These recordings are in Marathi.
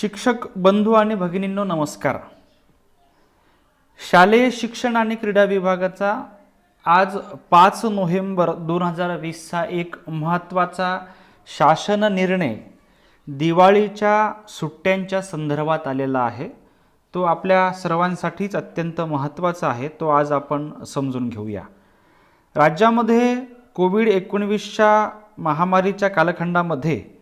शिक्षक बंधू आणि भगिनींनो नमस्कार. शालेय शिक्षण आणि क्रीडा विभागाचा आज पाच नोव्हेंबर दोन हजार वीसचा एक महत्त्वाचा शासन निर्णय दिवाळीच्या सुट्ट्यांच्या संदर्भात आलेला आहे. तो आपल्या सर्वांसाठीच अत्यंत महत्त्वाचा आहे. तो आज आपण समजून घेऊया. राज्यामध्ये कोविड एकोणवीसच्या महामारीच्या कालखंडामध्ये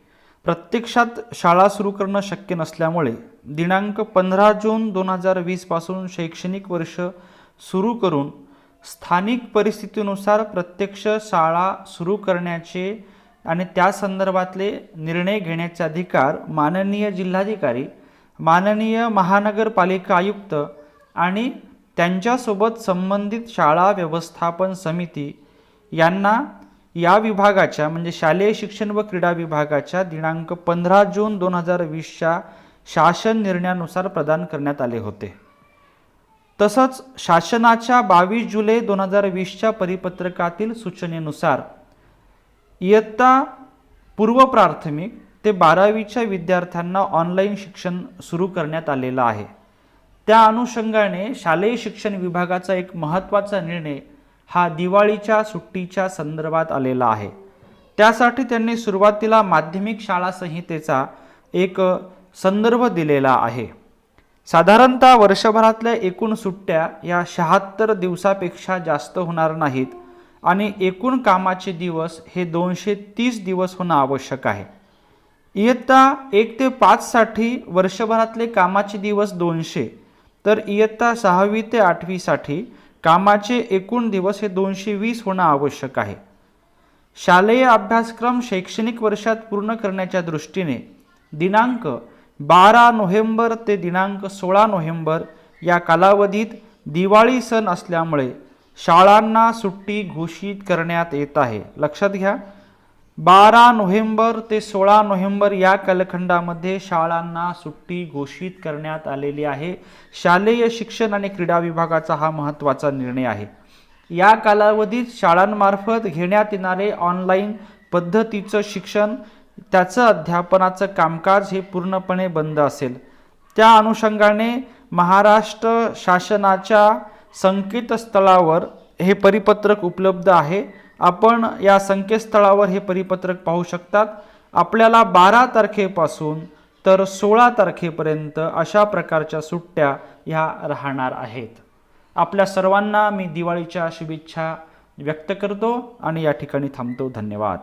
प्रत्यक्षात शाळा सुरू करणं शक्य नसल्यामुळे दिनांक पंधरा जून दोन हजार वीसपासून शैक्षणिक वर्ष सुरू करून स्थानिक परिस्थितीनुसार प्रत्यक्ष शाळा सुरू करण्याचे आणि त्या संदर्भातले निर्णय घेण्याचे अधिकार माननीय जिल्हाधिकारी माननीय महानगरपालिका आयुक्त आणि त्यांच्यासोबत संबंधित शाळा व्यवस्थापन समिती यांना या विभागाच्या म्हणजे शालेय शिक्षण व क्रीडा विभागाच्या दिनांक पंधरा जून दोन हजार वीसच्या शासन निर्णयानुसार प्रदान करण्यात आले होते. तसंच शासनाच्या बावीस जुलै दोन हजार वीसच्या परिपत्रकातील सूचनेनुसार इयत्ता पूर्व प्राथमिक ते बारावीच्या विद्यार्थ्यांना ऑनलाईन शिक्षण सुरू करण्यात आलेलं आहे. त्या अनुषंगाने शालेय शिक्षण विभागाचा एक महत्त्वाचा निर्णय हा दिवाळीच्या सुट्टीच्या संदर्भात आलेला आहे. त्यासाठी त्यांनी सुरुवातीला माध्यमिक शाळा संहितेचा एक संदर्भ दिलेला आहे. साधारणतः वर्षभरातल्या एकूण सुट्ट्या या शहात्तर दिवसापेक्षा जास्त होणार नाहीत आणि एकूण कामाचे दिवस हे दोनशे तीस दिवस होणं आवश्यक आहे. इयत्ता एक ते पाचसाठी वर्षभरातले कामाचे दिवस दोनशे तर इयत्ता सहावी ते आठवीसाठी कामाचे एकूण दिवस हे दोनशे वीस होणं आवश्यक आहे. शालेय अभ्यासक्रम शैक्षणिक वर्षात पूर्ण करण्याच्या दृष्टीने दिनांक बारा नोव्हेंबर ते दिनांक सोळा नोव्हेंबर या कालावधीत दिवाळी सण असल्यामुळे शाळांना सुट्टी घोषित करण्यात येत आहे. लक्षात घ्या बारा नोव्हेंबर ते सोळा नोव्हेंबर या कालखंडामध्ये शाळांना सुट्टी घोषित करण्यात आलेली आहे. शालेय शिक्षण आणि क्रीडा विभागाचा हा महत्त्वाचा निर्णय आहे. या कालावधीत शाळांमार्फत घेण्यात येणारे ऑनलाईन पद्धतीचं शिक्षण त्याचं अध्यापनाचं कामकाज हे पूर्णपणे बंद असेल. त्या अनुषंगाने महाराष्ट्र शासनाच्या संकेतस्थळावर हे परिपत्रक उपलब्ध आहे. आपण या संकेतस्थळावर हे परिपत्रक पाहू शकतात. आपल्याला बारा तारखेपासून तर सोळा तारखेपर्यंत अशा प्रकारच्या सुट्ट्या ह्या राहणार आहेत. आपल्या सर्वांना मी दिवाळीच्या शुभेच्छा व्यक्त करतो आणि या ठिकाणी थांबतो. धन्यवाद.